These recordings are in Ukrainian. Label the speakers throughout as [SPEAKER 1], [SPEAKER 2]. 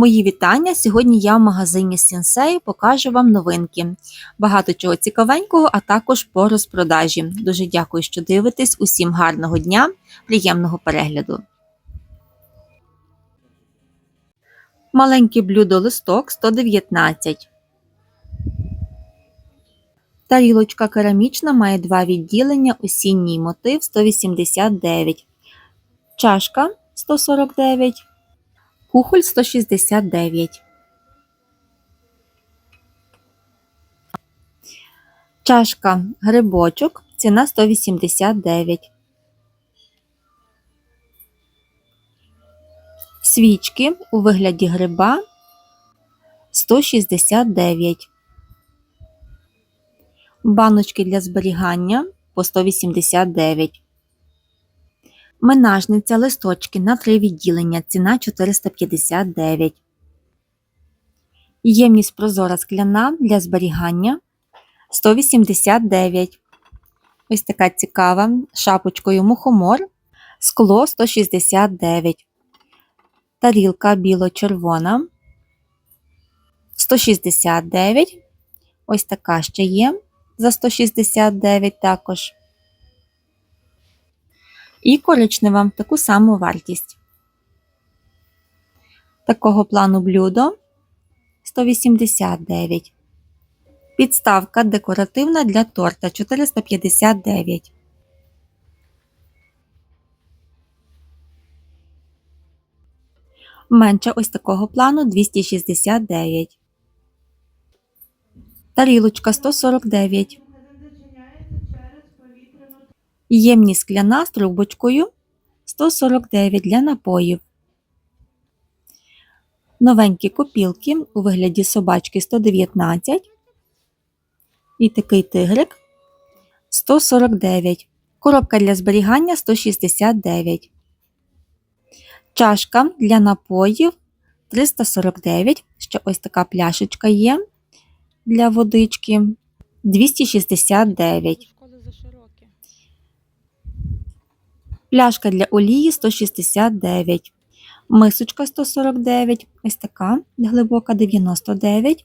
[SPEAKER 1] Мої вітання! Сьогодні я в магазині Сінсей покажу вам новинки. Багато чого цікавенького, а також по розпродажі. Дуже дякую, що дивитесь. Усім гарного дня, приємного перегляду. Маленький блюдо листок 119. Тарілочка керамічна має два відділення, осінній мотив 189. Чашка 149. Кухоль 169. Чашка грибочок. Ціна 189. Свічки у вигляді гриба 169. Баночки для зберігання по 189. Менажниця листочки на три відділення. Ціна 459. Ємність прозора скляна для зберігання 189. Ось така цікава шапочкою мухомор. Скло 169. Тарілка біло-червона 169. Ось така ще є за 169 також. І коричнева таку саму вартість. Такого плану блюдо 189. Підставка декоративна для торта 459. Менша ось такого плану 269. Тарілочка 149. Ємність скляна з трубочкою 149 для напоїв. Новенькі копілки у вигляді собачки 119. І такий тигрик 149. Коробка для зберігання 169. Чашка для напоїв 349. Ще ось така пляшечка є для водички 269. Пляшка для олії 169. Мисочка 149. Ось така глибока 99.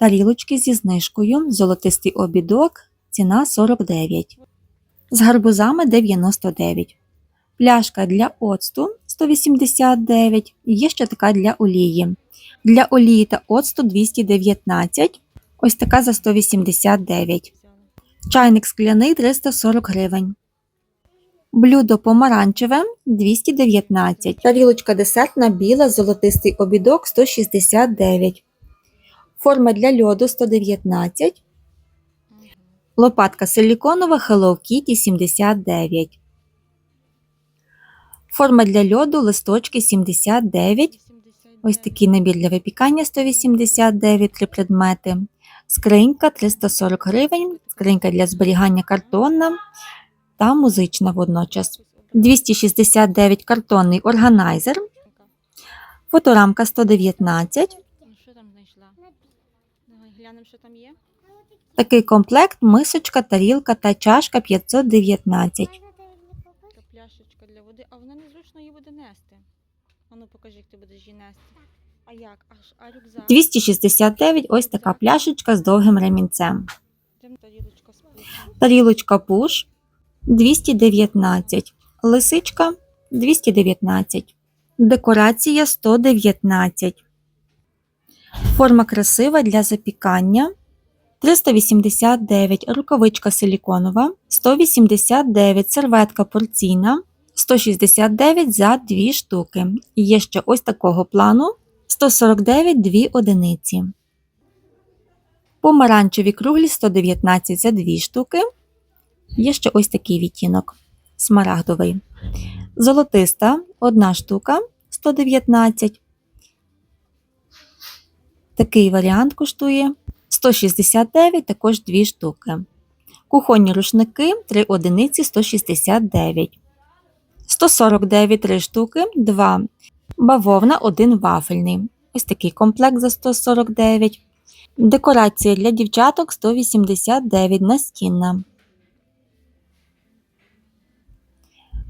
[SPEAKER 1] Тарілочки зі знижкою. Золотистий обідок. Ціна 49. З гарбузами 99. Пляшка для оцту 189. І Є ще така для олії. Для олії та оцту 219. Ось така за 189. Чайник скляний 340 гривень. Блюдо помаранчеве 219. Тарілочка десертна біла, золотистий обідок 169. Форма для льоду 119. Лопатка силіконова Hello Kitty 79. Форма для льоду листочки 79. Ось такий набір для випікання 189 три предмети. Скринька 340 гривень. Скринька для зберігання картонна та музична водночас. 269 картонний органайзер. Фоторамка 119.
[SPEAKER 2] Ну, що там знайшла? Давай глянемо, що там є.
[SPEAKER 1] Такий комплект, мисочка, тарілка та чашка 519.
[SPEAKER 2] Така пляшечка для води, а вона незручно її буде нести. А ну покажи, як ти будеш її нести. А як? А рюкзак?
[SPEAKER 1] 269 ось така пляшечка з довгим ремінцем.
[SPEAKER 2] Тарілочка
[SPEAKER 1] пуш 219. Лисичка 219. Декорація 119. Форма красива для запікання 389. Рукавичка силіконова 189. Серветка порційна 169 за 2 штуки. І Є ще ось такого плану 149 2 одиниці. Помаранчеві круглі 119 за 2 штуки. Є ще ось такий відтінок смарагдовий. Золотиста одна штука 119. Такий варіант коштує 169, також 2 штуки. Кухонні рушники 3 одиниці 169. 149 3 штуки, 2. Бавовна 1 вафельний. Ось такий комплект за 149. Декорація для дівчаток 189 настінна.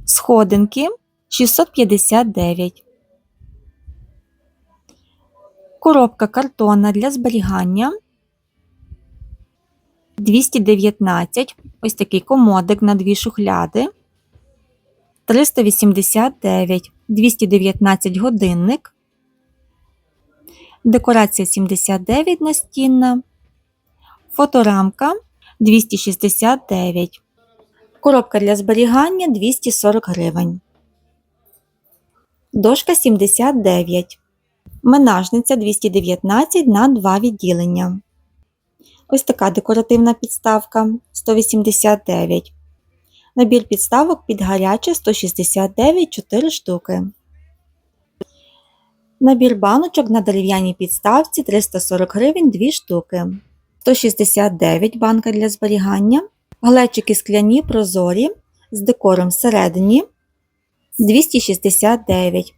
[SPEAKER 1] Сходинки 659. Коробка картонна для зберігання 219. Ось такий комодик на дві шухляди. 389, 219 годинник. Декорація 79 настінна. Фоторамка 269. Коробка для зберігання 240 гривень. Дошка 79. Менажниця 219 на 2 відділення. Ось така декоративна підставка 189. Набір підставок під гаряче 169 4 штуки. Набір баночок на дерев'яній підставці 340 гривень 2 штуки. 169 банка для зберігання. Глечики скляні прозорі з декором всередині 269.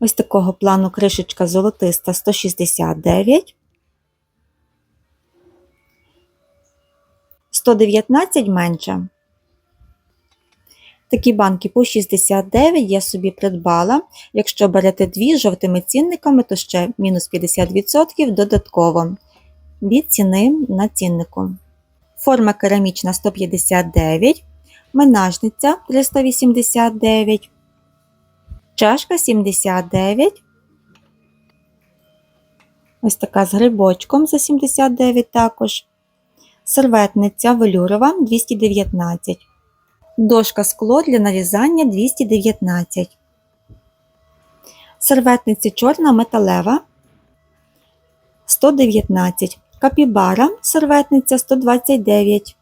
[SPEAKER 1] Ось такого плану кришечка золотиста 169. 119 менше. Такі банки по 69 я собі придбала. Якщо берете дві жовтими цінниками, то ще мінус 50% додатково від ціни на ціннику. Форма керамічна 159, менажниця 389, чашка 79. Ось така з грибочком за 79 також. Серветниця велюрова 219. Дошка скло для нарізання 219. Серветниця чорна металева 119. Капібара серветниця 129.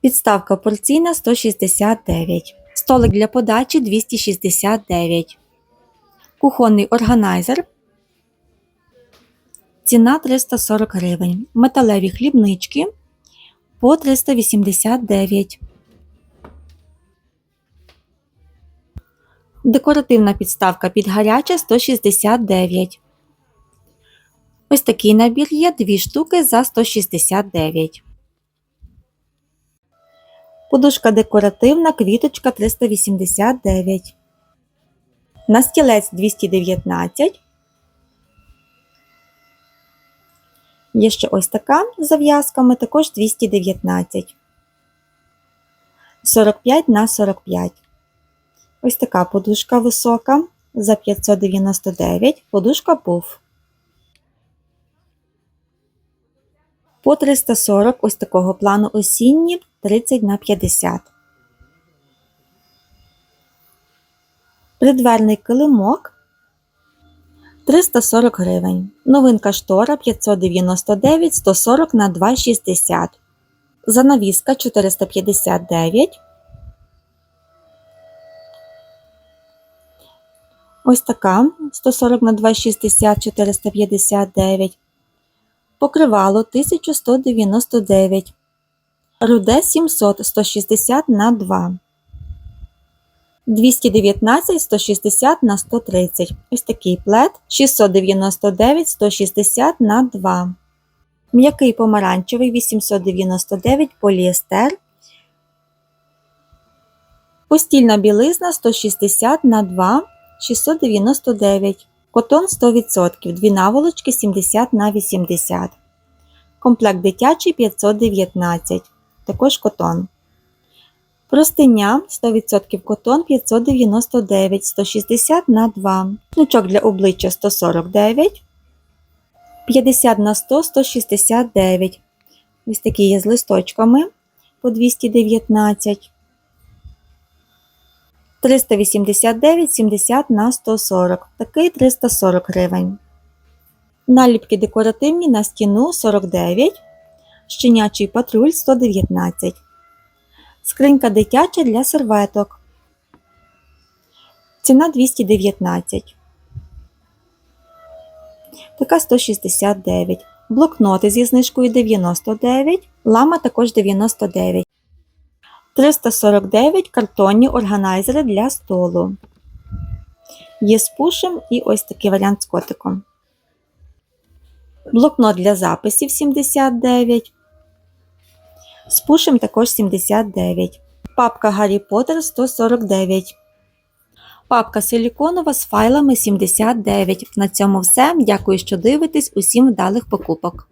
[SPEAKER 1] Підставка порційна 169. Столик для подачі 269. Кухонний органайзер. Ціна 340 гривень. Металеві хлібнички по 389. Декоративна підставка під гаряче 169. Ось такий набір є 2 штуки за 169. Подушка декоративна, квіточка 389. Настілець 219. Є ще ось така з зав'язками, також 219. 45 на 45. Ось така подушка висока за 599. Подушка пуф. По 340 ось такого плану осінні 30 на 50. Придверний килимок 340 гривень. Новинка штора 599 140 на 260. Занавіска 459. Ось така 140 на 260 459. Покривало 1199. Руде 700 160 на 2. 219 160 на 130. Ось такий плед 699 160 на 2. М'який помаранчевий 899 поліестер. Постільна білизна 160 на 2 699. Котон 100%. Дві наволочки 70 на 80. Комплект дитячий 519. Також котон. Простиня 100% котон 599 160 на 2. Значок для обличчя 149. 50 на 100 169. Ось такі є з листочками по 219. 389 70 на 140. Такий 340 гривень. Наліпки декоративні на стіну 49. Щенячий патруль 119. Скринька дитяча для серветок. Ціна 219. Така 169. Блокноти зі знижкою 99. Лама також 99. 349 картонні органайзери для столу. Є з пушем і ось такий варіант з котиком. Блокнот для записів 79. З пушем також 79. Папка Гаррі Поттер 149. Папка силіконова з файлами 79. На цьому все. Дякую, що дивитесь. Усім вдалих покупок.